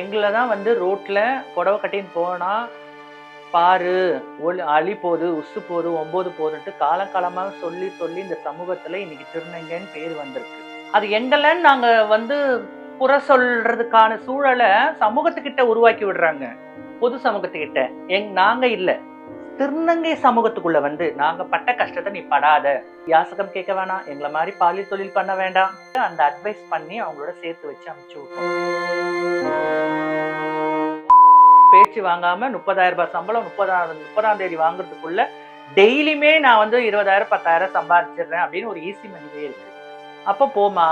எங்களை தான் வந்து ரோட்டில் புடவை கட்டின்னு போனால் பாரு ஒளி அழி போகுது உசு போகுது ஒம்பது போகுதுன்ட்டு காலங்காலமாக சொல்லி சொல்லி இந்த சமூகத்தில் இன்னைக்கு திருநங்கைன்னு பேர் வந்திருக்கு. அது எங்களைன்னு நாங்கள் வந்து புற சொல்றதுக்கான சூழலை சமூகத்துக்கிட்ட உருவாக்கி விடுறாங்க. பொது சமூகத்துக்கிட்ட. எங் நாங்கள் இல்லை. திருநங்கை சமூகத்துக்குள்ள வந்து நாங்க பட்ட கஷ்டத்தை நீ படாத. யாசகம் கேட்க வேணாம். எங்களை மாதிரி பாலியல் தொழில் பண்ண வேண்டாம். அந்த அட்வைஸ் பண்ணி அவங்களோட சேர்த்து வச்சு அமுச்சு விட்டோம். பேச்சு வாங்காம முப்பதாயிரம் ரூபாய் சம்பளம் முப்பதாம் முப்பதாம் தேதி வாங்குறதுக்குள்ள டெய்லியுமே நான் வந்து இருபதாயிரம் பத்தாயிரம் சம்பாதிச்சிடுறேன் அப்படின்னு ஒரு ஈஸி மனிதே இருக்கு. அப்போ போமா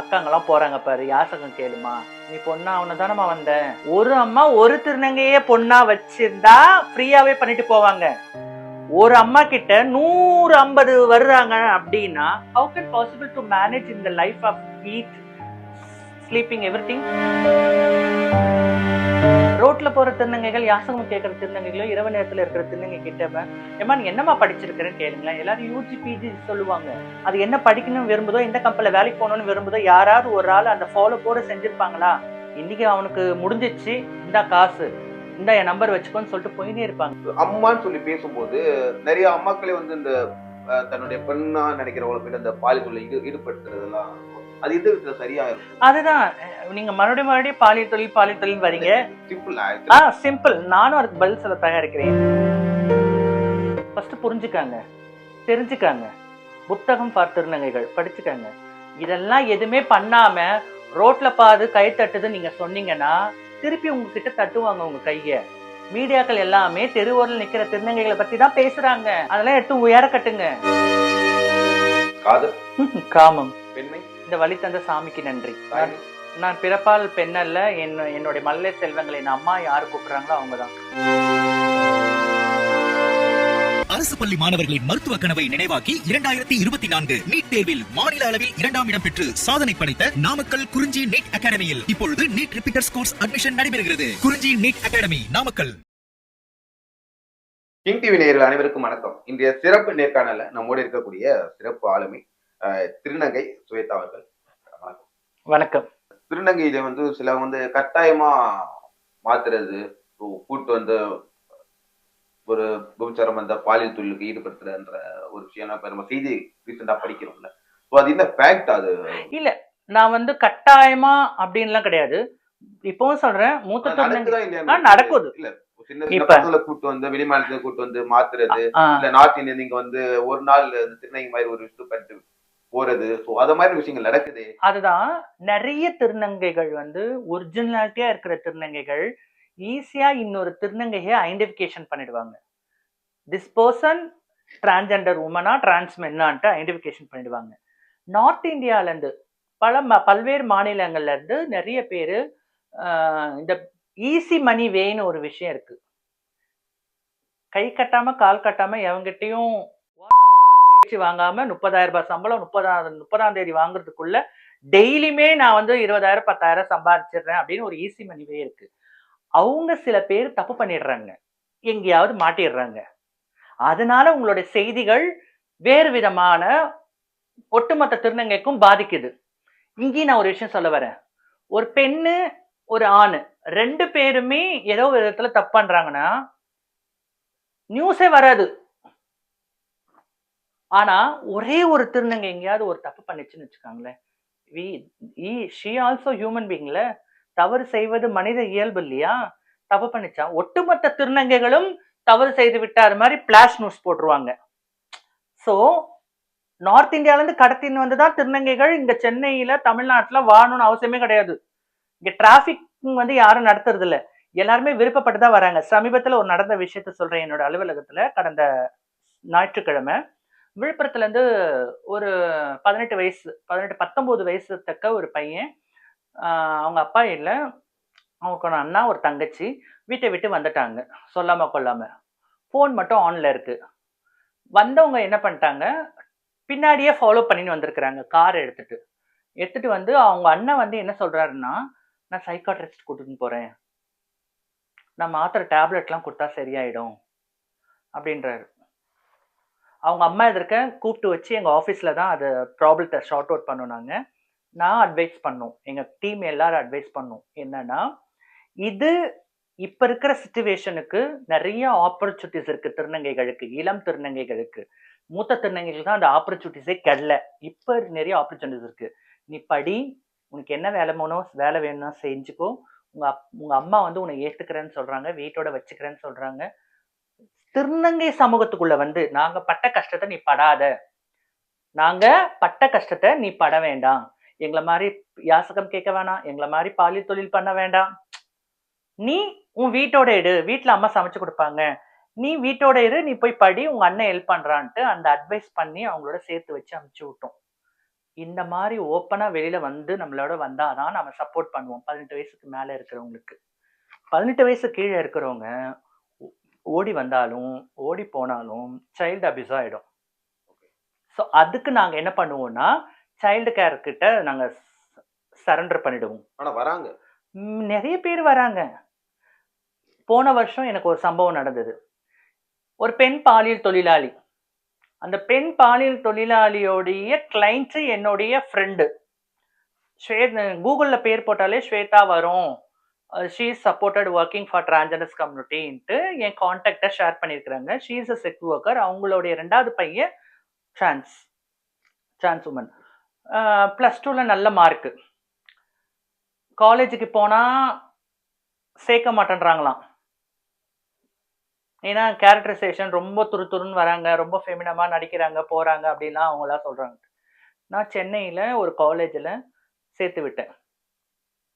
அக்காங்கெல்லாம் போறாங்க பாரு யாசகம் கேளுமா. நீ பொண்ணா அவனை தானம்மா வந்த ஒரு அம்மா ஒரு திருநங்கையே பொண்ணா வச்சிருந்தா ஃப்ரீயாவே பண்ணிட்டு போவாங்க. ஒரு அம்மா கிட்ட நூறு ஐம்பது வருதாங்க அப்படின்னா how can possible to manage in life of eat sleeping every thing ரோட்ல போற திருநங்கைகள் யாசகம் கேட்கற திருநங்கைகளோ இரவு நேரத்துல இருக்கிற திருநங்கை கிட்ட ஏமா நீ என்னம்மா படிச்சிருக்கிறேன்னு கேளுங்களேன். எல்லாரும் யூஜி பிஜி சொல்லுவாங்க. அது என்ன படிக்கணும்னு விரும்புதோ எந்த கம்பெனில வேலைக்கு போகணும்னு விரும்புதோ யாராவது ஒரு ஆள் அந்த ஃபாலோ போட செஞ்சிருப்பாங்களா? இன்னைக்கு அவனுக்கு முடிஞ்சிச்சு. இந்த காசு. இந்த என் நம்பர் வச்சுக்கோன்னு சொல்லிட்டு போயினே இருப்பாங்க. அம்மான்னு சொல்லி பேசும்போது நிறைய அம்மாக்களே வந்து இந்த தன்னுடைய பெண்ணா நினைக்கிறவங்களை போயிட்டு அந்த பாலியல் ஈடுபடுத்துறதெல்லாம் அது எந்த விதத்துல சரியா இருக்கும் அதுதான். நீங்க மறுபடியும் மறுபடியும் பாலியல் தொழில் பாலியல் தொழில் வரீங்க. சிம்பிள் ஆ சிம்பிள் நானும் அதுக்கு பதில் சொல்ல தயாரிக்கிறேன். ஃபர்ஸ்ட் புரிஞ்சுக்காங்க. தெரிஞ்சுக்காங்க. புத்தகம் ஃபார் திருநங்கைகள் படிச்சுக்காங்க. இதெல்லாம் எதுவுமே பண்ணாம ரோட்ல பாது கை தட்டுது நீங்க சொன்னீங்கன்னா திருப்பி உங்ககிட்ட தட்டுவாங்க உங்க கைய. மீடியாக்கள் எல்லாமே தெருவோரில் நிக்கிற திருநங்கைகளை பத்தி தான் பேசுறாங்க. அதெல்லாம் எடுத்து உயர கட்டுங்க. காதல். காமம். பெண்மை இந்த வழி தந்த சாமிக்கு நன்றி. நான் பிறப்பால் பெண்ணல்ல என்ன என்னுடைய மல்லை செல்வங்களை என் அம்மா யார் கூப்பிடுறாங்களோ அவங்கதான். அரசு பள்ளி மாணவர்களின் மருத்துவ கனவை நினைவாக்கி இரண்டாயிரத்தி இருபத்தி நான்கு நீட் தேர்வில் மாநில அளவில் இரண்டாம் இடம் பெற்று சாதனை படைத்த நாமக்கல் குறிஞ்சி நீட் அகாடமியில் இப்பொழுது நீட் ரிப்பீட்டர்ஸ் கோர்ஸ் அட்மிஷன் நடைபெறுகிறது. Kurinji NEET academy Namakkal. King TV நேயர்கள் அனைவருக்கும் வணக்கம். இன்றைய சிறப்பு நேர்காணல நம்மோடு இருக்கக்கூடிய சிறப்பு ஆளுமை திருநங்கை சுவேதா அவர்கள். வணக்கம். வணக்கம். திருநங்கையில வந்து சில வந்து கட்டாயமா மாத்துறது கூட்டு வந்து ஒரு விபச்சாரம் அந்த பாலியல் தொழிலுக்கு ஈடுபடுத்துறன்ற ஒரு விஷயம் இப்ப நம்ம செய்தி ரீசெண்டா படிக்கிறோம்ல. ஸோ அது என்ன ஃபேக்ட் அது? நான் வந்து கட்டாயமா அப்படின்லாம் கிடையாது. இப்பவும் சொல்றேன் மூத்த திருநங்கை நடக்குதா. இல்ல கூட்டு வந்து வெளிமாநிலத்துல கூட்டு வந்து மாத்துறது இல்ல நார்த் இந்தியன் நீங்க வந்து ஒரு நாள் திருநங்கை மாதிரி ஒரு விஷயம் பண்ணிட்டு போறது. ஸோ அது மாதிரி விஷயங்கள் நடக்குது. அதுதான் நிறைய திருநங்கைகள் வந்து ஒரிஜினாலிட்டியா இருக்கிற திருநங்கைகள் ஈஸியா இன்னொரு திருநங்கையை ஐடென்டிஃபிகேஷன் பண்ணிடுவாங்க. திஸ் பர்சன் டிரான்ஜெண்டர் உமனா டிரான்ஸ்மென்னான்ட்டு ஐடென்டிஃபிகேஷன் பண்ணிடுவாங்க. நார்த் இந்தியாவிலேருந்து பல ம- பல்வேறு மாநிலங்கள்ல இருந்து நிறைய பேர் இந்த ஈஸி மணி வேன்னு ஒரு விஷயம் இருக்கு. கை கட்டாம கால் கட்டாம எவங்கிட்டையும் பூச்சி வாங்காமல் முப்பதாயிரம் ரூபாய் சம்பளம் முப்பதாம் முப்பதாம் தேதி வாங்குறதுக்குள்ள டெய்லியுமே நான் வந்து இருபதாயிரம் பத்தாயிரம் சம்பாதிச்சிடுறேன் அப்படின்னு ஒரு ஈஸி மணிவே இருக்கு. அவங்க சில பேர் தப்பு பண்ணிடுறாங்க. எங்கேயாவது மாட்டிடுறாங்க. அதனால உங்களுடைய செய்திகள் வேறு விதமான ஒட்டுமொத்த திருநங்கைக்கும் பாதிக்குது. இங்கேயும் நான் ஒரு விஷயம் சொல்ல வரேன். ஒரு பெண்ணு ஒரு ஆண் ரெண்டு பேருமே ஏதோ ஒரு விதத்துல தப்பு பண்றாங்கன்னா நியூஸே வராது. ஆனால் ஒரே ஒரு திருநங்கை எங்கேயாவது ஒரு தப்பு பண்ணிச்சுன்னு வச்சுக்கோங்களேன். வி ஷி ஆல்சோ ஹியூமன் பீங்ல தவறு செய்வது மனித இயல்பு இல்லையா? தப்பு பண்ணிச்சா? ஒட்டுமொத்த திருநங்கைகளும் தவறு செய்து விட்டார் மாதிரி பிளாஷ் நியூஸ் போட்டுருவாங்க. ஸோ நார்த் இந்தியாவிலேருந்து கடத்தின்னு வந்து தான் திருநங்கைகள் இங்கே சென்னையில் தமிழ்நாட்டில் வாழணும்னு அவசியமே கிடையாது. இங்கே டிராஃபிக் வந்து யாரும் நடத்துறது இல்லை எல்லாருமே விருப்பப்பட்டு தான் வராங்க. சமீபத்தில் ஒரு நடந்த விஷயத்த சொல்கிறேன் என்னோட அலுவலகத்தில் கடந்த ஞாயிற்றுக்கிழமை. விழுப்புரத்துல இருந்து ஒரு பதினெட்டு வயசு பதினெட்டு பத்தொம்போது வயசு தக்க ஒரு பையன். அவங்க அப்பா இல்லை. அவங்களுக்கு அண்ணா ஒரு தங்கச்சி. வீட்டை விட்டு வந்துட்டாங்க. சொல்லாம கொள்ளாமல் ஃபோன் மட்டும் ஆன்ல இருக்கு. வந்தவங்க என்ன பண்ணிட்டாங்க? பின்னாடியே ஃபாலோ பண்ணின்னு வந்திருக்கிறாங்க. கார் எடுத்துட்டு. எடுத்துட்டு வந்து அவங்க அண்ணன் வந்து என்ன சொல்றாருன்னா நான் சைக்காட்ரிஸ்ட் கூட்டிட்டு போறேன். நான் மாத்திரை டேப்லெட்லாம் கொடுத்தா சரியாயிடும். அப்படின்றாரு. அவங்க அம்மா எதிர்க்க கூப்பிட்டு வச்சு எங்கள் ஆஃபீஸில் தான் அது ப்ராப்ளத்தை ஷார்ட் அவுட் பண்ணோம் நாங்கள் நான் அட்வைஸ் பண்ணோம். எங்கள் டீம் எல்லாரும் அட்வைஸ் பண்ணோம். என்னன்னா இது இப்போ இருக்கிற சுச்சுவேஷனுக்கு நிறைய ஆப்பர்ச்சுனிட்டிஸ் இருக்குது திருநங்கைகளுக்கு. இளம் திருநங்கைகளுக்கு. மூத்த திருநங்கைகளுக்கு தான் அந்த ஆப்பர்ச்சுனிட்டிஸே கிடைல. இப்போ நிறைய ஆப்பர்ச்சுனிட்டிஸ் இருக்குது நீ படி உனக்கு என்ன வேலை வேணும் வேலை வேணும்னா செஞ்சுக்கோ. உங்கள் அப்- உங்கள் அம்மா வந்து உன்னை ஏற்றுக்கிறேன்னு சொல்கிறாங்க வீட்டோட வச்சுக்கிறேன்னு சொல்கிறாங்க திருநங்கை சமூகத்துக்குள்ள வந்து நாங்க பட்ட கஷ்டத்தை நீ படாத. நாங்க பட்ட கஷ்டத்தை நீ பட வேண்டாம். எங்களை மாதிரி யாசகம் கேட்க வேணாம். எங்களை மாதிரி பாலியல் தொழில் பண்ண வேண்டாம். நீ உன் வீட்டோட இரு. வீட்டில் அம்மா சமைச்சு கொடுப்பாங்க. நீ வீட்டோட இரு. நீ போய் படி. உங்க அண்ணன் ஹெல்ப் பண்றான்ட்டு அந்த அட்வைஸ் பண்ணி அவங்களோட சேர்த்து வச்சு அமுச்சு விட்டோம். இந்த மாதிரி ஓப்பனா வெளியில வந்து நம்மளோட வந்தாதான் நம்ம சப்போர்ட் பண்ணுவோம். பதினெட்டு வயசுக்கு மேல இருக்கிறவங்களுக்கு. பதினெட்டு வயசு கீழே இருக்கிறவங்க ஓடி வந்தாலும் ஓடி போனாலும் சைல்டு அபியூஸ் ஆயிடும். ஸோ அதுக்கு நாங்க என்ன பண்ணுவோம்னா சைல்டு கேர் கிட்ட நாங்க சரண்டர் பண்ணிடுவோம். ஆனா வராங்க. நிறைய பேர் வராங்க. போன வருஷம் எனக்கு ஒரு சம்பவம் நடந்தது. ஒரு பெண் பாலியல் தொழிலாளி. அந்த பெண் பாலியல் தொழிலாளியோடைய கிளைண்ட் என்னுடைய ஃப்ரெண்டு ஸ்வே கூகுள்ல பேர் போட்டாலே ஸ்வேதா வரும். She is supported working for transgenders கம்யூனிட்டின்ட்டு என் காண்டாக்டை ஷேர் பண்ணியிருக்கிறாங்க she is a sex worker அவங்களுடைய ரெண்டாவது பையன் ட்ரான்ஸ் ட்ரான்ஸ் உமன் ப்ளஸ் டூவில் நல்ல மார்க்கு காலேஜுக்கு போனால் சேர்க்க மாட்டேன்றாங்களாம். ஏன்னா கேரக்டரைசேஷன் ரொம்ப துரு துருன்னு வராங்க. ரொம்ப ஃபெமினமாக நடிக்கிறாங்க போகிறாங்க அப்படின்லாம் அவங்களாம் சொல்கிறாங்க நான் சென்னையில் ஒரு காலேஜில் சேர்த்து விட்டேன்.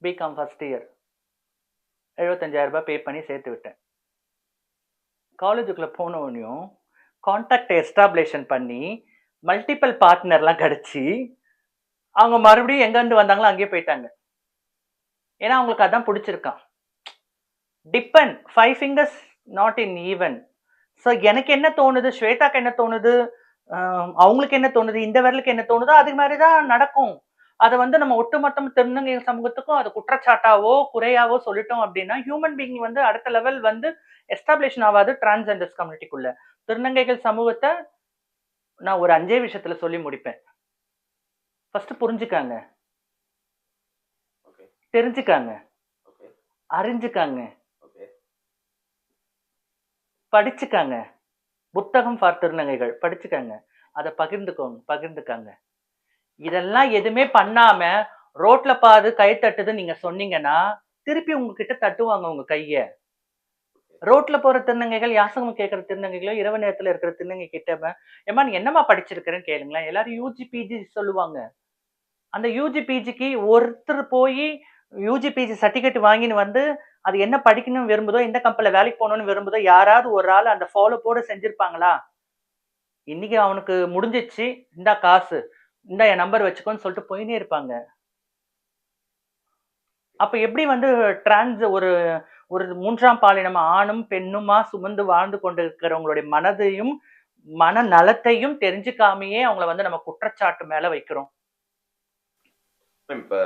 பிகாம் ஃபஸ்ட் இயர் எழுபத்தஞ்சாயிரம் ரூபாய் பே பண்ணி சேர்த்து விட்டேன். காலேஜுக்குள்ளே போனவனையும் கான்டாக்டை எஸ்டாப்ளேஷன் பண்ணி மல்டிபிள் பார்ட்னர்லாம் கிடச்சி அவங்க மறுபடியும் எங்கேருந்து வந்தாங்களோ அங்கேயே போயிட்டாங்க. ஏன்னா அவங்களுக்கு அதான் பிடிச்சிருக்கான். Tiffin five fingers not in even so எனக்கு என்ன தோணுது? ஸ்வேதாக்கு என்ன தோணுது? அவங்களுக்கு என்ன தோணுது? இந்த விரலுக்கு என்ன தோணுதோ அதுக்கு மாதிரி தான் நடக்கும். அதை வந்து நம்ம ஒட்டுமொத்தம் திருநங்கை சமூகத்துக்கும் அது குற்றச்சாட்டாவோ குறையாவோ சொல்லிட்டோம் அப்படின்னா ஹியூமன் பீயிங் வந்து அடுத்த லெவல் வந்து எஸ்டாப்ளிஷன் ஆகாது டிரான்ஸ்ஜெண்டர்ஸ் கம்யூனிட்டிக்குள்ள திருநங்கைகள் சமூகத்தை நான் ஒரு அஞ்சே விஷயத்துல சொல்லி முடிப்பேன். ஃபர்ஸ்ட் புரிஞ்சுக்காங்க. தெரிஞ்சுக்காங்க. அறிஞ்சுக்காங்க. படிச்சுக்காங்க. புத்தகம் ஃபார் திருநங்கைகள் படிச்சுக்காங்க. அதை பகிர்ந்துக்கோங்க. பகிர்ந்துக்காங்க. இதெல்லாம் எதுவுமே பண்ணாம ரோட்ல பாது கை தட்டுது நீங்க சொன்னீங்கன்னா திருப்பி உங்ககிட்ட தட்டுவாங்க உங்க கைய. ரோட்ல போற திருநங்கைகள் யாசகம் கேட்கிற திருநங்கைகளோ இரவு நேரத்துல இருக்கிற திருநங்கை கிட்ட ஏமா நீ என்னம்மா படிச்சிருக்கிறேன்னு கேளுங்களேன். எல்லாரும் யூஜி பிஜி சொல்லுவாங்க. அந்த யூஜி பிஜிக்கு ஒருத்தர் போய் யூஜி பிஜி சர்டிஃபிகேட் வாங்கின்னு வந்து அது என்ன படிக்கணும்னு விரும்புதோ எந்த கம்பெனில வேலைக்கு போகணும்னு விரும்புதோ யாராவது ஒரு ஆள் அந்த ஃபாலோ போட செஞ்சிருப்பாங்களா? இன்னைக்கு அவனுக்கு முடிஞ்சிச்சு இந்த காசு. இந்த என் நம்பர் வச்சுக்கோன்னு சொல்லிட்டு போயினே இருப்பாங்க. அப்ப எப்படி வந்து டிரான்ஸ் ஒரு ஒரு மூன்றாம் பாலினம் ஆணும் பெண்ணுமா சுமந்து வாழ்ந்து கொண்டிருக்கிறவங்களுடைய மனதையும் மன நலத்தையும் தெரிஞ்சுக்காமையே அவங்கள வந்து நம்ம குற்றச்சாட்டு மேல வைக்கிறோம். மேம் இப்ப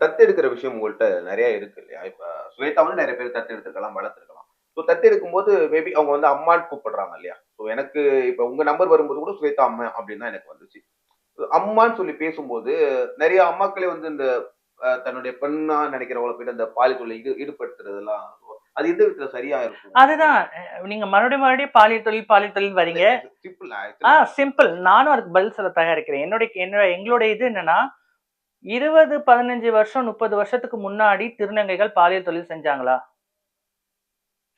தத்தெடுக்கிற விஷயம் உங்கள்கிட்ட நிறைய இருக்கு இல்லையா? இப்ப சுவேதா வந்து நிறைய பேர் தத்தெடுத்துக்கலாம் வளர்த்துருக்கலாம். ஸோ தத்தெடுக்கும் போது மேபி அவங்க வந்து அம்மான்னு கூப்பிடுறாங்க இல்லையா? ஸோ எனக்கு இப்ப உங்க நம்பர் வரும்போது கூட சுவேதா அம்மா அப்படின்னு தான் எனக்கு வந்துச்சு. அம்மான்னு சொல்லி பேசும்போது நிறைய அம்மாக்களே வந்து இந்த தன்னுடைய பெண்ணா நினைக்கிறவங்கள போயிட்டு அந்த பாலியல் ஈடு ஈடுபடுத்துறதெல்லாம் அது எந்த விதத்துல சரியா இருக்கும்? அதுதான். நீங்க மறுபடியும் மறுபடியும் பாலியல் தொழில் பாலியல் தொழில் வரீங்க. சிம்பிள் ஆ சிம்பிள் நானும் அதுக்கு பதில் சொல்ல தயாரிக்கிறேன் என்னுடைய என்னோட எங்களுடைய இது என்னன்னா இருபது பதினஞ்சு வருஷம் முப்பது வருஷத்துக்கு முன்னாடி திருநங்கைகள் பாலியல் தொழில் செஞ்சாங்களா?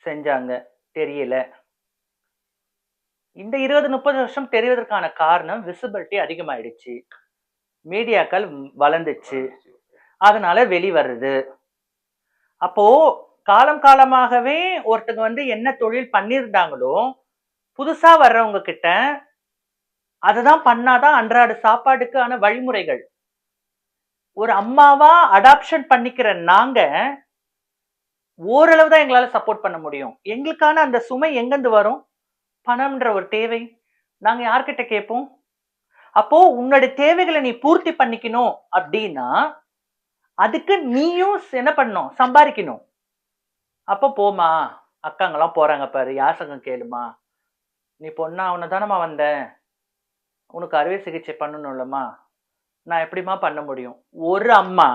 செஞ்சாங்க. தெரியல. இந்த இருபது முப்பது வருஷம் தெரிவதற்கான காரணம் விசிபிலிட்டி அதிகமாயிடுச்சு. மீடியாக்கள் வளர்ந்துச்சு. அதனால வெளிவருது. அப்போ காலம் காலமாகவே ஒருத்தங்க வந்து என்ன தொழில் பண்ணியிருந்தாங்களோ புதுசா வர்றவங்க கிட்ட அதுதான் பண்ணாதான் அன்றாட சாப்பாடுக்கான வழிமுறைகள். ஒரு அம்மாவா அடாப்ஷன் பண்ணிக்கிற நாங்க ஓரளவு தான் எங்களால சப்போர்ட் பண்ண முடியும். எங்களுக்கான அந்த சுமை எங்கேருந்து வரும்? பணம்ன்ற ஒரு தேவை. நாங்க யார்கிட்ட கேட்போம்? அப்போ உன்னோட தேவைகளை நீ பூர்த்தி பண்ணிக்கணும் அப்படின்னா அதுக்கு நீயும் என்ன பண்ணணும்? சம்பாதிக்கணும். அப்போ போமா அக்காங்கெல்லாம் போறாங்க பாரு யாசகம் கேளுமா. நீ பொண்ணா அவனை தானம்மா வந்த உனக்கு அறுவை சிகிச்சை பண்ணணும்லம்மா. நான் எப்படிம்மா பண்ண முடியும்? ஒரு அம்மா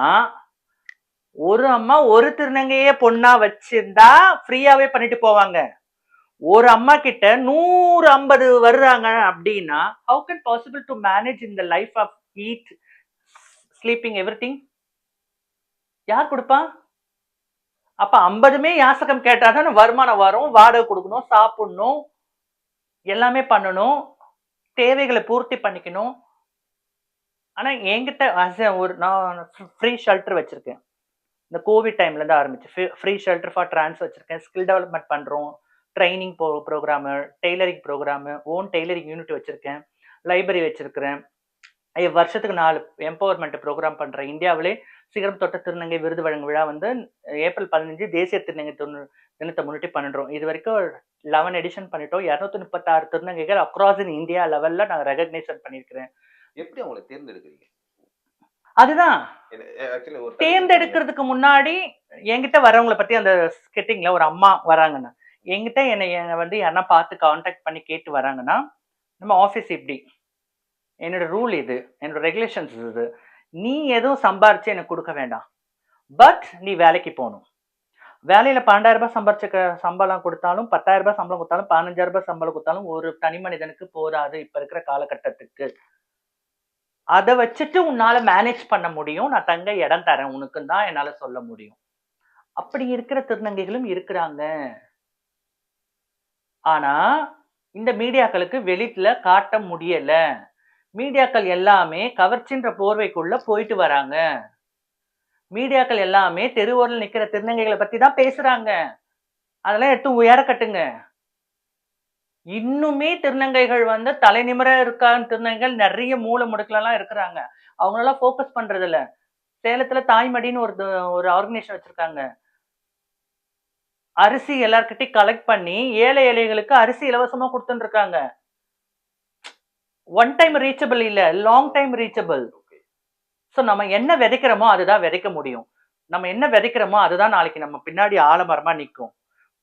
ஒரு அம்மா ஒரு திருநங்கையே பொண்ணா வச்சிருந்தா ஃப்ரீயாவே பண்ணிட்டு போவாங்க. ஒரு அம்மா கிட்ட நூறு ஐம்பது வர்றாங்க அப்படின்னா how can possible to manage இந்த life of eat sleeping every thing யார் கொடுப்பா? அப்ப ஐம்பதுமே யாசகம் கேட்டாதான் வருமானம் வரும் வாடகை கொடுக்கணும் சாப்பிடணும் எல்லாமே பண்ணணும் தேவைகளை பூர்த்தி பண்ணிக்கணும். ஆனால் என்கிட்ட அஸ் ஒரு நான் ஃப்ரீ ஷெல்டர் வச்சுருக்கேன். இந்த கோவிட் டைம்லேருந்து ஆரம்பிச்சு ஃப்ரீ ஷெல்டர் ஃபார் ட்ரான்ஸ் வச்சிருக்கேன் ஸ்கில் டெவலப்மெண்ட் பண்ணுறோம் training pro programme tailoring programme own tailoring unit வச்சிருக்கேன். லைப்ரரி வச்சிருக்கிறேன். வருஷத்துக்கு நாலு எம்பவர்மெண்ட் ப்ரோக்ராம் பண்றேன். இந்தியாவிலே சிகரம் தொட்ட திருநங்கை விருது வழங்கும் விழா வந்து ஏப்ரல் பதினஞ்சு தேசிய திருநங்கை தொண்ணூ தினத்தை முன்னிட்டு பண்ணுறோம் இது வரைக்கும் லெவன் எடிஷன் பண்ணிட்டோம். இரநூத்தி முப்பத்தாறு திருநங்கைகள் அக்ராஸ் இன் இந்தியா லெவல்ல நாங்கள் ரெகக்னைசன் பண்ணியிருக்கிறேன். எப்படி அவங்களை தேர்ந்தெடுக்கிறீங்க? அதுதான். தேர்ந்தெடுக்கிறதுக்கு முன்னாடி என்கிட்ட வரவங்கள பத்தி அந்த ஸ்கெட்டிங்ல ஒரு அம்மா வராங்கன்னா எங்கிட்ட என்னை என்னை வந்து யாருன்னா பார்த்து காண்டாக்ட் பண்ணி கேட்டு வராங்கன்னா நம்ம ஆஃபீஸ் இப்படி என்னோட ரூல் இது என்னோட ரெகுலேஷன்ஸ் இது நீ எதுவும் சம்பாரிச்சு எனக்கு கொடுக்க வேண்டாம். பட் நீ வேலைக்கு போகணும். வேலையில் பன்னெண்டாயிரம் ரூபாய் சம்பாரிச்ச சம்பளம் கொடுத்தாலும் பத்தாயிரம் ரூபாய் சம்பளம் கொடுத்தாலும் பதினஞ்சாயிரம் ரூபாய் சம்பளம் கொடுத்தாலும் ஒரு தனி மனிதனுக்கு போதாது இப்போ இருக்கிற காலகட்டத்துக்கு. அதை வச்சுட்டு உன்னால் மேனேஜ் பண்ண முடியும். நான் தங்க இடம் தரேன். உனக்கு தான் என்னால் சொல்ல முடியும். அப்படி இருக்கிற திருநங்கைகளும் இருக்கிறாங்க. ஆனா இந்த மீடியாக்களுக்கு வெளியில காட்ட முடியல. மீடியாக்கள் எல்லாமே கவர்ச்சின்ற போர்வைக்குள்ள போயிட்டு வராங்க. மீடியாக்கள் எல்லாமே தெருவோரில் நிக்கிற திருநங்கைகளை பத்தி தான் பேசுறாங்க. அதெல்லாம் எடுத்து உயர கட்டுங்க. இன்னுமே திருநங்கைகள் வந்து தலை நிமிர இருக்க திருநங்கைகள் நிறைய மூளை முடுக்கலாம் இருக்கிறாங்க. அவங்களெல்லாம் ஃபோக்கஸ் பண்றது சேலத்தில் சேலத்துல தாய்மடின்னு ஒரு ஒரு ஆர்கனைசேஷன் வச்சிருக்காங்க. அரிசி எல்லார்கிட்டயும் கலெக்ட் பண்ணி ஏழை ஏழைகளுக்கு அரிசி இலவசமா கொடுத்துட்டு இருக்காங்க ஒன் டைம் ரீச்சபிள் இல்ல லாங் டைம் ரீச்சபிள் ஸோ நம்ம என்ன விதைக்கிறோமோ அதுதான் விதைக்க முடியும். நம்ம என்ன விதைக்கிறோமோ அதுதான் நாளைக்கு நம்ம பின்னாடி ஆலமரமா நிற்கும்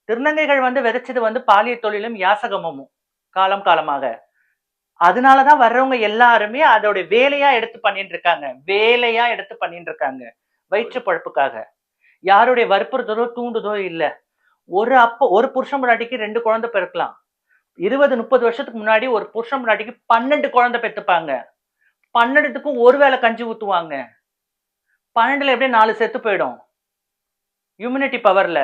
திருநங்கைகள் வந்து விதைச்சது வந்து பாலியல் தொழிலும் யாசகமும் காலம் காலமாக. அதனாலதான் வர்றவங்க எல்லாருமே அதோட வேலையா எடுத்து பண்ணிட்டு இருக்காங்க வேலையா எடுத்து பண்ணிட்டு இருக்காங்க வயிற்று பழப்புக்காக. யாருடைய வற்புறுத்தலோ தூண்டுதோ இல்ல. ஒரு அப்ப ஒரு புருஷன் முன்னாடிக்கு ரெண்டு குழந்தை பிறக்கலாம் இருபது முப்பது வருஷத்துக்கு முன்னாடி ஒரு புருஷன் முன்னாடிக்கு பன்னெண்டு குழந்தை பெற்றுப்பாங்க பன்னெண்டுத்துக்கும் ஒரு வேளை கஞ்சி ஊத்துவாங்க. பன்னெண்டுல எப்படியும் நாலு செத்து போயிடும்? இம்யூனிட்டி பவர்ல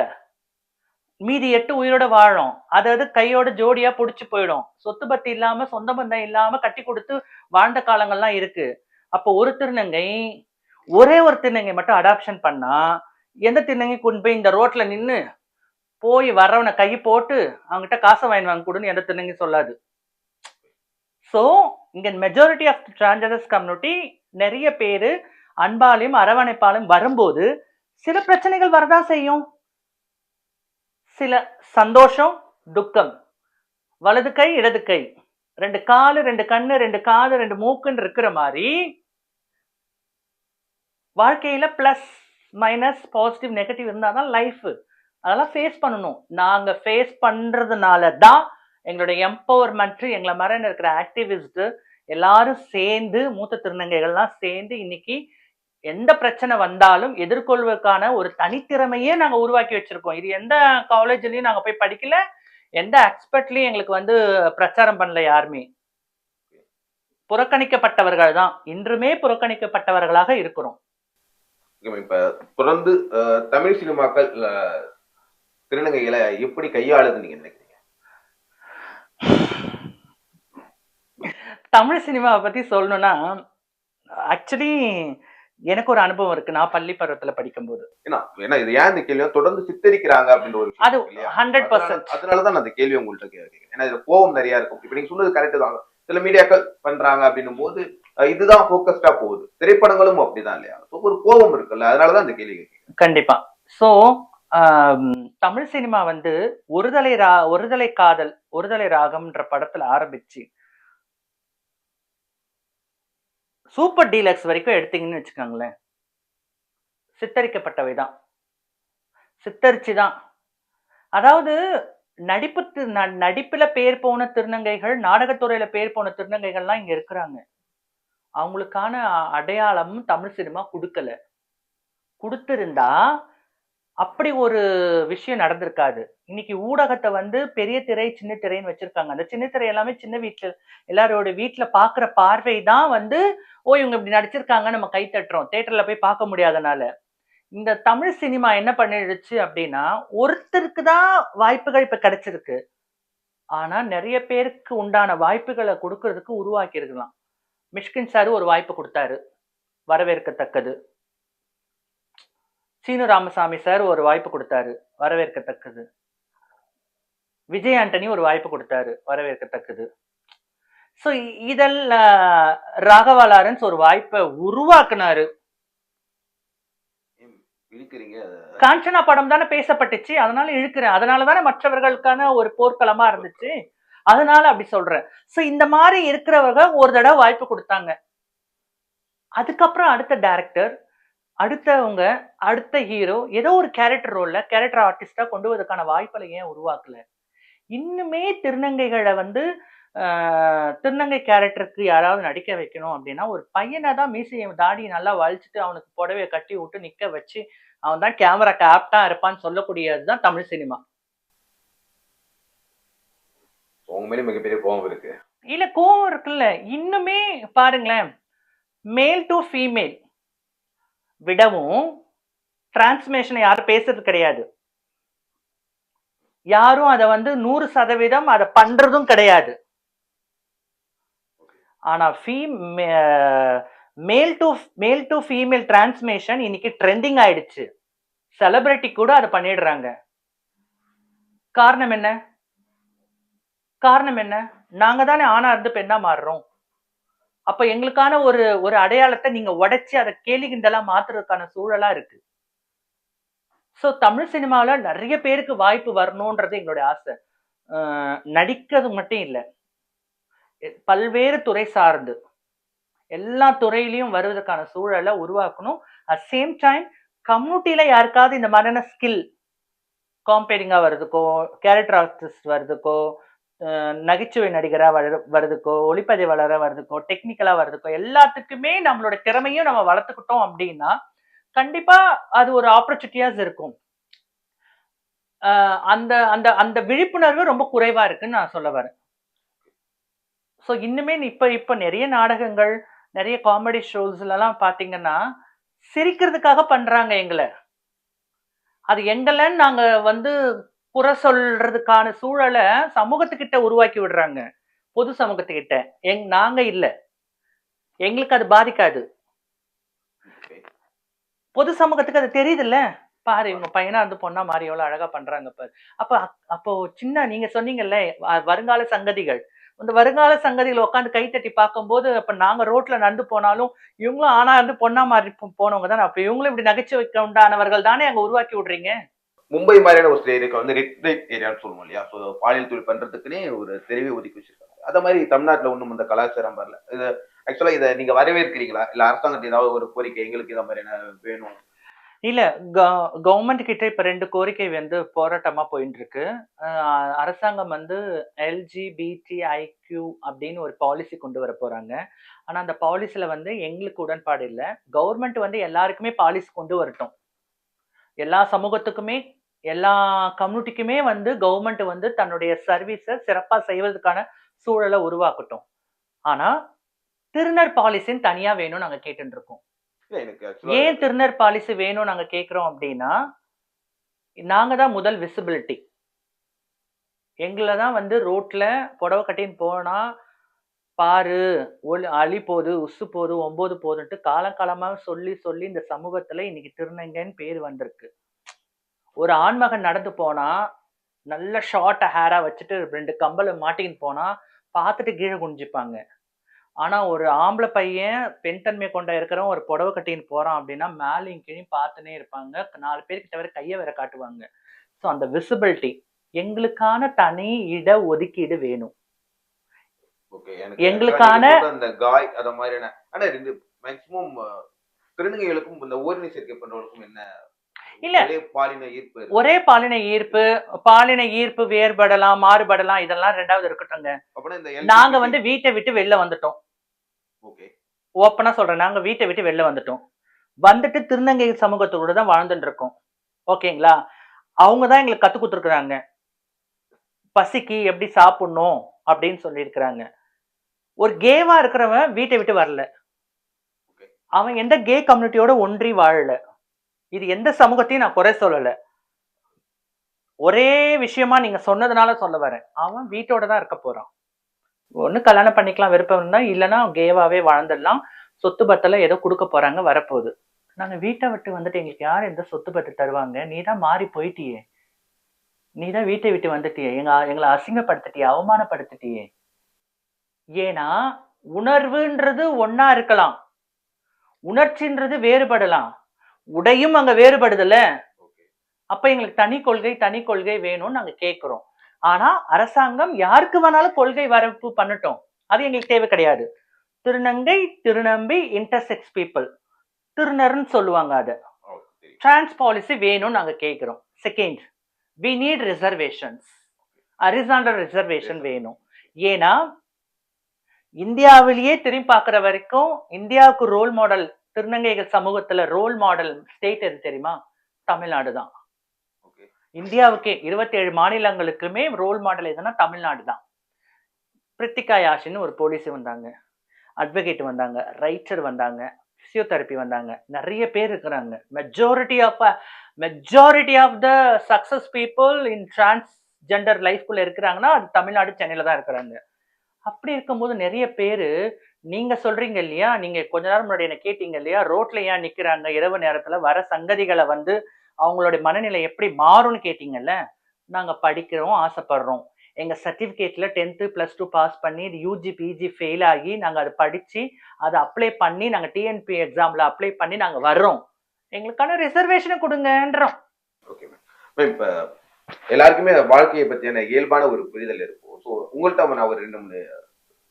மீதி எட்டு உயிரோட வாழும். அதாவது கையோட ஜோடியா புடிச்சு போயிடும். சொத்து பத்தி இல்லாம சொந்த பந்தம் இல்லாம கட்டி கொடுத்து வாழ்ந்த காலங்கள்லாம் இருக்கு. அப்போ ஒரு திருநங்கை ஒரே ஒரு திருநங்கை மட்டும் அடாப்ஷன் பண்ணா எந்த திருநங்கை கொண்டு போய் இந்த ரோட்ல நின்று போய் வர்றவனை கை போட்டு அவங்ககிட்ட காசை வாங்கி வாங்க கொடுன்னு எந்த தினங்க சொல்லாது. ஸோ இங்கே மெஜாரிட்டி ஆஃப் டிரான்ஜரஸ் கம்யூனிட்டி நிறைய பேர் அன்பாலையும் அரவணைப்பாலும் வரும்போது சில பிரச்சனைகள் வரதான் செய்யும். சில சந்தோஷம் துக்கம். வலது கை இடது கை. ரெண்டு காலு ரெண்டு கண்ணு ரெண்டு காது ரெண்டு மூக்குன்னு இருக்கிற மாதிரி வாழ்க்கையில் ப்ளஸ் மைனஸ் பாசிட்டிவ் நெகட்டிவ் இருந்தால் தான் லைஃபு அதெல்லாம் ஃபேஸ் பண்ணணும். நாங்கள் ஃபேஸ் பண்றதுனால தான் எங்களுடைய எம்பவர்மெண்ட் எங்களை மாதிரி இருக்கிற ஆக்டிவிஸ்ட்டு எல்லாரும் சேர்ந்து மூத்த திருநங்கைகள்லாம் சேர்ந்து இன்னைக்கு எந்த பிரச்சனை வந்தாலும் எதிர்கொள்வதற்கான ஒரு தனித்திறமையே நாங்கள் உருவாக்கி வச்சிருக்கோம். இது எந்த காலேஜ்லேயும் நாங்கள் போய் படிக்கல. எந்த எக்ஸ்பர்ட்லயும் எங்களுக்கு வந்து பிரச்சாரம் பண்ணல யாருமே. புறக்கணிக்கப்பட்டவர்கள் தான். இன்றுமே புறக்கணிக்கப்பட்டவர்களாக இருக்கிறோம். இப்போ தொடர்ந்து தமிழ் சினிமாக்கள் திருநங்கைகளை எப்படி கையாளுது நீங்க நினைக்கிறீங்க? தமிழ் சினிமாவை பத்தி சொல்லணும்னா ஆக்சுவலி எனக்கு ஒரு அனுபவம் இருக்கு. நான் பள்ளி பருவத்துல படிக்கும்போது. ஏன்னா இது ஏன் இந்த கேள்வியை தொடர்ந்து சித்தரிக்கிறாங்க அப்படின்ற ஒரு அது? ஹண்ட்ரட் பர்சன்ட் அதனாலதான் அந்த கேள்வி உங்கள்ட்ட கேட்கிறேன். ஏன்னா இதுல கோவம் நிறைய இருக்கும். இப்ப நீங்க சொன்னது கரெக்ட் தான். சில மீடியாக்கள் பண்றாங்க அப்படின்னும் போது இதுதான் போக்கஸ்டா போகுது. திரைப்படங்களும் அப்படிதான் இல்லையா? ஒரு கோவம் இருக்குல்ல. அதனாலதான் அந்த கேள்வி கண்டிப்பா. சோ தமிழ் சினிமா வந்து ஒருதலை ரா ஒருதலை காதல் ஒருதலை ராகம்ன்ற படத்துல ஆரம்பிச்சு. சூப்பர் டீலக்ஸ் வரைக்கும் எடுத்தீங்கன்னு வச்சுக்கோங்களேன். சித்தரிக்கப்பட்டவை தான். சித்தரிச்சு தான். அதாவது நடிப்பு தி- ந- நடிப்புல பேர் போன திருநங்கைகள் நாடகத்துறையில பேர் போன திருநங்கைகள்லாம் இங்க இருக்கிறாங்க. அவங்களுக்கான அ- அடையாளம் தமிழ் சினிமா கொடுக்கல. கொடுத்திருந்தா அப்படி ஒரு விஷயம் நடந்திருக்காது. இன்னைக்கு ஊடகத்தை வந்து பெரிய திரை சின்ன திரைன்னு வச்சிருக்காங்க. அந்த சின்ன திரை எல்லாமே சின்ன வீட்டுல எல்லாரோட வீட்டுல பாக்குற பார்வை தான் வந்து ஓ இவங்க இப்படி நடிச்சிருக்காங்க நம்ம கை தட்டுறோம். தேட்டர்ல போய் பார்க்க முடியாதனால. இந்த தமிழ் சினிமா என்ன பண்ணிடுச்சு அப்படின்னா ஒருத்தருக்கு தான் வாய்ப்புகள் இப்ப கிடைச்சிருக்கு. ஆனா நிறைய பேருக்கு உண்டான வாய்ப்புகளை கொடுக்கறதுக்கு உருவாக்கி இருக்கலாம் மிஷ்கின் சார் ஒரு வாய்ப்பு கொடுத்தாரு. வரவேற்கத்தக்கது. சீனு ராமசாமி சார் ஒரு வாய்ப்பு கொடுத்தாரு வரவேற்கத்தக்கது. விஜய் ஆண்டனி ஒரு வாய்ப்பு கொடுத்தாரு வரவேற்கத்தக்கது. ஸோ இதெல்லாம் ராகவா லாரன்ஸ் ஒரு வாய்ப்பை உருவாக்குனாரு. காஞ்சனா படம் தானே பேசப்பட்டுச்சு அதனால இழுக்கிறேன். அதனால தானே மற்றவர்களுக்கான ஒரு போர்க்களமா இருந்துச்சு. அதனால அப்படி சொல்றேன். சோ இந்த மாதிரி இருக்கிறவங்க ஒரு தடவை வாய்ப்பு கொடுத்தாங்க. அதுக்கப்புறம் அடுத்த டைரக்டர் அடுத்தவங்க அடுத்த ஹீரோ ஏதோ ஒரு கேரக்டர் ரோல்ல கேரக்டர் ஆர்டிஸ்டா கொண்டு வரதுக்கான வாய்ப்புகளை ஏன் உருவாக்கல? இன்னுமே திருநங்கைகளை வந்து திருநங்கை கேரக்டருக்கு யாராவது நடிக்க வைக்கணும் அப்படின்னா ஒரு பையனை தான் மீசையை தாடி நல்லா வலிச்சுட்டு அவனுக்கு புடவைய கட்டி விட்டு நிக்க வச்சு அவன் தான் கேமராக்கு ஆப்டா இருப்பான்னு சொல்லக்கூடியது தான் தமிழ் சினிமா மேலே மிகப்பெரிய கோபம் இருக்கு. இல்ல கோவம் இருக்குல்ல. இன்னுமே பாருங்களேன் மேல் டு ஃபீமேல் விடவும் டிரான்ஸ்மேஷனை யாரும் பேசுறது கிடையாது. யாரும் அதை வந்து நூறு சதவீதம் அதை பண்றதும் கிடையாது. ஆனா ஃபீம் மேல் டு மேல் டு ஃபீமேல் டிரான்ஸ்மேஷன் இன்னைக்கு ட்ரெண்டிங் ஆயிடுச்சு. செலிபிரிட்டி கூட அதை பண்ணிடுறாங்க. காரணம் என்ன? காரணம் என்ன? நாங்க தானே ஆணா இருந்து பெண்ணா மாறுறோம். அப்ப எங்களுக்கான ஒரு ஒரு அடையாளத்தை நீங்க உடைச்சி அதை கேலி கிண்டலா மாத்துறதுக்கான சூழலா இருக்கு. ஸோ தமிழ் சினிமாவுல நிறைய பேருக்கு வாய்ப்பு வரணுன்றது எங்களுடைய ஆசை. நடிக்கிறது மட்டும் இல்லை. பல்வேறு துறை சார்ந்து. எல்லா துறையிலையும் வருவதற்கான சூழலை உருவாக்கணும். அட் சேம் டைம் கம்யூனிட்டியில யாருக்காவது இந்த மாதிரியான ஸ்கில் காம்பேடிங்காக வர்றதுக்கோ கேரக்டர் ஆர்டிஸ்ட் வர்றதுக்கோ நகைச்சுவை நடிகராக வரு- வர்றதுக்கோ ஒளிப்பதிவாளராக வர்றதுக்கோ டெக்னிக்கலாக வர்றதுக்கோ எல்லாத்துக்குமே நம்மளோட திறமையும் நம்ம வளர்த்துக்கிட்டோம் அப்படின்னா கண்டிப்பாக அது ஒரு ஆப்பர்ச்சுனிட்டியாஸ் இருக்கும். அந்த அந்த அந்த விழிப்புணர்வு ரொம்ப குறைவாக இருக்குன்னு நான் சொல்ல வரேன். ஸோ இன்னுமே இப்போ இப்போ நிறைய நாடகங்கள் நிறைய காமெடி ஷோஸ்லலாம் பார்த்தீங்கன்னா சிரிக்கிறதுக்காக பண்ணுறாங்க எங்களை. அது எங்களன்னு நாங்கள் வந்து குறை சொல்றதுக்கான சூழலை சமூகத்துக்கிட்ட உருவாக்கி விடுறாங்க. பொது சமூகத்துக்கிட்ட. எங் நாங்க இல்ல. எங்களுக்கு அது பாதிக்காது. பொது சமூகத்துக்கு அது தெரியுதுல்ல? பாரு இவங்க பையனா வந்து பொண்ணா மாறி எவ்வளவு அழகா பண்றாங்க பாரு. அப்ப அப்போ சின்ன நீங்க சொன்னீங்கல்ல வருங்கால சங்கதிகள். இந்த வருங்கால சங்கதிகள் உட்காந்து கை தட்டி பார்க்கும்போது அப்ப நாங்க ரோட்ல நடந்து போனாலும் இவங்களும் ஆனா இருந்து பொண்ணா மாறி போனவங்க தானே. அப்ப இவங்களும் இப்படி நகைச்சுவைக்கு உண்டானவர்கள் தானே அங்க உருவாக்கி விடுறீங்க? மும்பை மாதிரியான ஒரு ஏரியாக்கு வந்து ரெட் லைட் ஏரியான்னு சொல்லுவோம் இல்லையா? ஸோ பாலியல் தொழில் பண்ணுறதுக்குன்னே ஒரு தெருவை ஒதுக்கி வச்சிருக்காங்க அதே மாதிரி தமிழ்நாட்டில் ஒன்றும் இந்த கலாச்சாரம் வரல இது ஆக்சுவலாக இதை நீங்கள் வரவேற்கிறீங்களா? இல்லை அரசாங்கத்து ஏதாவது ஒரு கோரிக்கை எங்களுக்கு இந்த மாதிரி என்ன வேணும்? இல்லை கவர்மெண்ட் கிட்ட இப்போ ரெண்டு கோரிக்கை வந்து போராட்டமாக போயிட்டு இருக்கு அரசாங்கம் வந்து எல்ஜிபிடி ஐக்யூ அப்படின்னு ஒரு பாலிசி கொண்டு வர போகிறாங்க ஆனால் அந்த பாலிசியில் வந்து எங்களுக்கு உடன்பாடு இல்லை. கவர்மெண்ட் வந்து எல்லாருக்குமே பாலிசி கொண்டு வரட்டும். எல்லா சமூகத்துக்குமே எல்லா கம்யூனிட்டிக்குமே வந்து கவர்மெண்ட் வந்து தன்னுடைய சர்வீஸை சிறப்பா செய்வதற்கான சூழலை உருவாக்கட்டும். ஆனா திருநர் பாலிசின்னு தனியா வேணும் நாங்க கேட்டுட்டு இருக்கோம். இல்ல எனக்கு actually ஏன் திருநர் பாலிசி வேணும் நாங்க கேக்குறோம் அப்படின்னா நாங்க தான் முதல் விசிபிலிட்டி எங்களை தான் வந்து ரோட்ல புடவை கட்டின்னு போனா பாரு ஒளி அழி போகுது உசு போகுது ஒன்பது போகுதுன்ட்டு காலங்காலமா சொல்லி சொல்லி இந்த சமூகத்துல இன்னைக்கு திருநங்கைன்னு பேர் வந்திருக்கு. ஒரு ஆண்மகன் நடந்து போனா நல்ல ஷார்ட் ஹேரா வச்சுட்டு ரெண்டு கம்பலை மாட்டிக்கின்னு போனா பார்த்துட்டு கீழே குனிஞ்சுப்பாங்க. ஆனா ஒரு ஆம்பளை பையன் பெண் தன்மை கொண்ட இருக்கிறவன் ஒரு புடவை கட்டின்னு போறான் அப்படின்னா மேலையும் கீழையும் பார்த்துனே இருப்பாங்க. நாலு பேர்கிட்ட வேற கையை வேற காட்டுவாங்க. ஸோ அந்த விசிபிலிட்டி எங்களுக்கான தனி இட ஒதுக்கீடு வேணும். எங்களுக்கான- அந்த காய் அத மாதிரியான ஆனா மேக்சிமம் திருநங்கைகளுக்கும் இந்த ஓரினை சேர்க்கை பண்றவங்களுக்கும் என்ன இல்ல. பாலின ஈர்ப்பு. ஒரே பாலின ஈர்ப்பு பாலின ஈர்ப்பு வேறுபடலாம் மாறுபடலாம் இதெல்லாம் ரெண்டாவது இருக்கட்டும்ங்க. நாங்க வந்து வீட்டை விட்டு வெளில வந்துட்டோம். ஓப்பனா சொல்றேன் நாங்க வீட்டை விட்டு வெளில வந்துட்டோம். வந்துட்டு திருநங்கை சமூகத்தோட தான் வாழ்ந்துட்டு இருக்கோம். ஓகேங்களா? அவங்க தான் எங்களுக்கு கத்து கொடுத்துருக்குறாங்க. பசிக்கு எப்படி சாப்பிடணும் அப்படின்னு சொல்லியிருக்கிறாங்க. ஒரு கேவா இருக்கிறவன் வீட்டை விட்டு வரல. அவன் எந்த கே கம்யூனிட்டியோட ஒன்றி வாழல. இது எந்த சமூகத்தையும் நான் குறை சொல்லலை. ஒரே விஷயமா நீங்க சொன்னதுனால சொல்ல வரேன். அவன் வீட்டோட தான் இருக்க போறான். ஒன்று கல்யாணம் பண்ணிக்கலாம் விருப்பம் இருந்தா இல்லைன்னா கேவாவே வாழ்ந்துடலாம். சொத்து பத்தில் ஏதோ கொடுக்க போறாங்க வரப்போகுது. நாங்கள் வீட்டை விட்டு வந்துட்டு எங்களுக்கு யார் எந்த சொத்து பத்து தருவாங்க? நீ தான் மாறி போயிட்டியே. நீ தான் வீட்டை விட்டு வந்துட்டியே. எங்க எங்களை அசிங்கப்படுத்திட்டியே அவமானப்படுத்திட்டியே. ஏன்னா உணர்வுன்றது ஒன்னா இருக்கலாம். உணர்ச்சின்றது வேறுபடலாம். உடையும் அங்க வேறுபடுதுல அப்ப எங்களுக்கு தனி கொள்கை தனி கொள்கை வேணும்னு நாங்க கேட்கிறோம் ஆனா அரசாங்கம் யாருக்கு வேணாலும் கொள்கை வரப்பு பண்ணட்டும். அது எங்களுக்கு தேவை கிடையாது. திருநங்கை திருநம்பி இன்டர்செக்ஸ் பீப்புள் திருநர்ன்னு சொல்லுவாங்க அதை. டிரான்ஸ் பாலிசி வேணும்னு நாங்க கேட்கிறோம் second we need reservations horizontal reservation வேணும். ஏன்னா இந்தியாவிலேயே திரும்பி பார்க்குற வரைக்கும் இந்தியாவுக்கு ரோல் மாடல் திருநங்கைகள் சமூகத்துல ரோல் மாடல் ஸ்டேட் எது தெரியுமா? தமிழ்நாடு தான் ஓகே இந்தியாவுக்கே இருபத்தி ஏழு மாநிலங்களுக்குமே ரோல் மாடல் எதுனா தமிழ்நாடு தான் பிரித்திகா யாஷின்னு ஒரு போலீஸ் வந்தாங்க. அட்வொகேட் வந்தாங்க. ரைட்டர் வந்தாங்க. பிசியோதெரப்பி வந்தாங்க. நிறைய பேர் இருக்கிறாங்க. Majority of majority of the success people in transgender லைஃப்குள்ள இருக்கிறாங்கன்னா அது தமிழ்நாடு சென்னையில தான் இருக்கிறாங்க. அப்படி இருக்கும்போது நிறைய பேர் நீங்க சொல்றீங்க இல்லையா? நீங்க கொஞ்ச நேரம் முன்னாடி என்ன கேட்டீங்க இல்லையா? ரோட்ல ஏன் நிக்கிறாங்க? இரவு நேரத்துல வர சங்கதிகளை வந்து அவங்களுடைய மனநிலை எப்படி மாறும்னு கேட்டீங்கல்ல? நாங்க படிக்கிறோம் ஆசைப்படுறோம். எங்க சர்டிபிகேட்ல டென்த்து பிளஸ் டூ பாஸ் பண்ணி யூஜி பிஜி ஃபெயில் ஆகி நாங்க அதை படிச்சு அதை அப்ளை பண்ணி நாங்க டிஎன்பி எக்ஸாம்ல அப்ளை பண்ணி நாங்க வர்றோம். எங்களுக்கான ரிசர்வேஷனை கொடுங்கன்றோம். ஓகே மேம் இப்ப எல்லாருக்குமே வாழ்க்கையை பத்தியான இயல்பான ஒரு புரிதல் இருக்கும். ஸோ உங்கள்கிட்ட நான் ஒரு ரெண்டு மூணு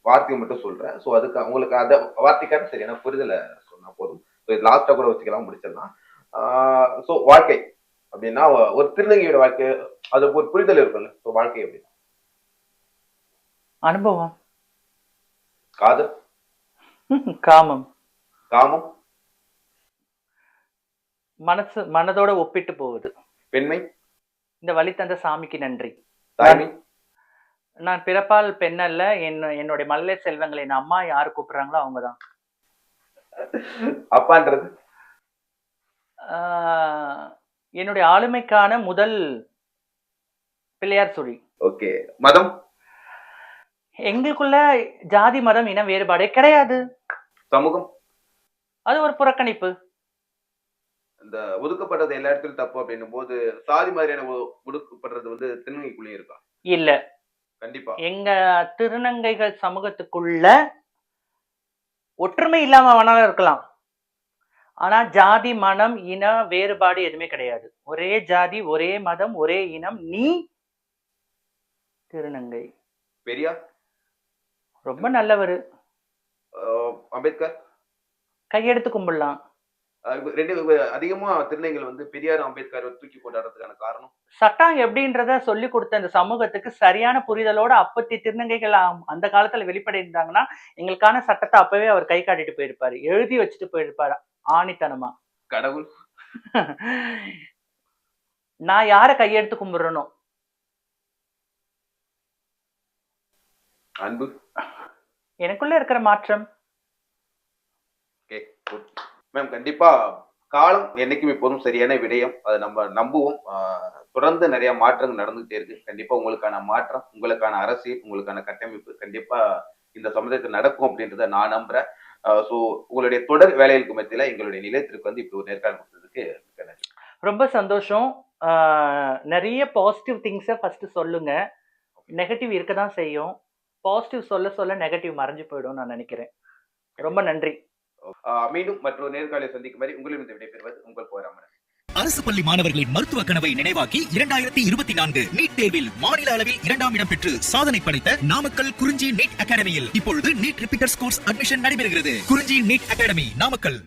வார்த்தையை மட்டும் சொல்றேன். ஸோ அதுக்கு உங்களுக்கு அந்த வார்த்தைக்கான சரியான புரிதலை சொன்னா போதும். ஸோ இது லாஸ்டா கூட வச்சுக்கலாம் முடிச்சிடலாம். ஸோ வாழ்க்கை அப்படின்னா ஒரு திருநங்கையோட வாழ்க்கை அது ஒரு புரிதல் இருக்கும்ல. ஸோ வாழ்க்கை அப்படின்னா. அனுபவம். காதல். காமம். காமம். மனசு மனதோட ஒப்பிட்டு போகுது பெண்மை. இந்த வழி தந்த சாமிக்கு நன்றி. நான் பிறப்பால் பெண்ணல்ல என் என்னுடைய மல்லை செல்வங்களை என் அம்மா யார் கூப்பிடுறாங்களோ அவங்கதான். அப்பான்றது? ஆஹ் என்னுடைய ஆளுமைக்கான முதல் பிள்ளையார் சுழி. ஓகே. மதம்? எங்களுக்குள்ள ஜாதி மதம் இன வேறுபாடே கிடையாது. சமூகம்? அது ஒரு புறக்கணிப்பு. இந்த ஒதுக்கப்பட்டது எல்லா இடத்துலயும் தப்பு அப்படின்னும் போது சாதி மாதிரியான ஒ- ஒடுக்கப்படுறது வந்து திருநங்கைக்குள்ளேயும் இருக்கா? இல்ல. கண்டிப்பா. எங்க திருநங்கைகள் சமூகத்துக்குள்ள ஒற்றுமை இல்லாம வேணாலும் இருக்கலாம். ஆனா ஜாதி மனம் இன வேறுபாடு எதுவுமே கிடையாது. ஒரே ஜாதி ஒரே மதம் ஒரே இனம் நீ திருநங்கை. பெரியார் ரொம்ப நல்லவர். அம்பேத்கர்? கையெடுத்து கும்பிடலாம். ரெண்டு அதிகமா திருநங்கைகள் வந்து பெரியார் அம்பேத்கர் தூக்கி கொண்டாடுறதுக்கான காரணம். சட்டம் எப்படின்றத சொல்லி கொடுத்த இந்த சமூகத்துக்கு சரியான புரிதலோட அப்பத்தி திருநங்கைகள் அந்த காலத்துல வெளிப்படைந்தாங்கன்னா எங்களுக்கான சட்டத்தை அப்பவே அவர் கை காட்டிட்டு போயிருப்பாரு. எழுதி வச்சுட்டு போயிருப்பாரு? ஆணித்தனமா. கடவுள். நான் யார கையெடுத்து கும்பிடுறனோ? அன்பு. எனக்குள்ள இருக்கிற மாற்றம். ஓகே. மேம் கண்டிப்பா காலம் என்னைக்கும் இப்போதும் சரியான விடயம். அதை நம்ம நம்புவோம். தொடர்ந்து நிறைய மாற்றங்கள் நடந்துகிட்டே இருக்கு. கண்டிப்பா உங்களுக்கான மாற்றம் உங்களுக்கான அரசியல் உங்களுக்கான கட்டமைப்பு கண்டிப்பா இந்த சமுதாயத்தில் நடக்கும் அப்படின்றத நான் நம்புறேன். ஸோ உங்களுடைய தொடர் வேலைகளுக்கு மத்தியில எங்களுடைய நிலையத்திற்கு வந்து இப்போ ஒரு நேர்காணல் கொடுத்ததுக்கு மிக்க நன்றி. ரொம்ப சந்தோஷம். நிறைய பாசிட்டிவ் திங்ஸை ஃபர்ஸ்ட் சொல்லுங்க. நெகட்டிவ் இருக்க தான் செய்யும். பாசிட்டிவ் சொல்ல சொல்ல நெகட்டிவ் மறைஞ்சு போயிடும் நான் நினைக்கிறேன். ரொம்ப நன்றி. மீண்டும் மற்றொரு நேர்காணலை சந்திக்கும் வரை உங்களிடம் விடைபெறுவது உங்கள் போராமன் அரசு பள்ளி மாணவர்களின் மருத்துவ கனவை நினைவாக்கி இரண்டாயிரத்தி இருபத்தி நான்கு நீட் தேர்வில் மாநில அளவில் இரண்டாம் இடம் பெற்று சாதனை படைத்த நாமக்கல் குறிஞ்சி நீட் அகாடமியில் இப்பொழுது நீட் ரிப்பீட்டர்ஸ் கோர்ஸ் அட்மிஷன் நடைபெறுகிறது. Kurinji NEET academy Namakkal.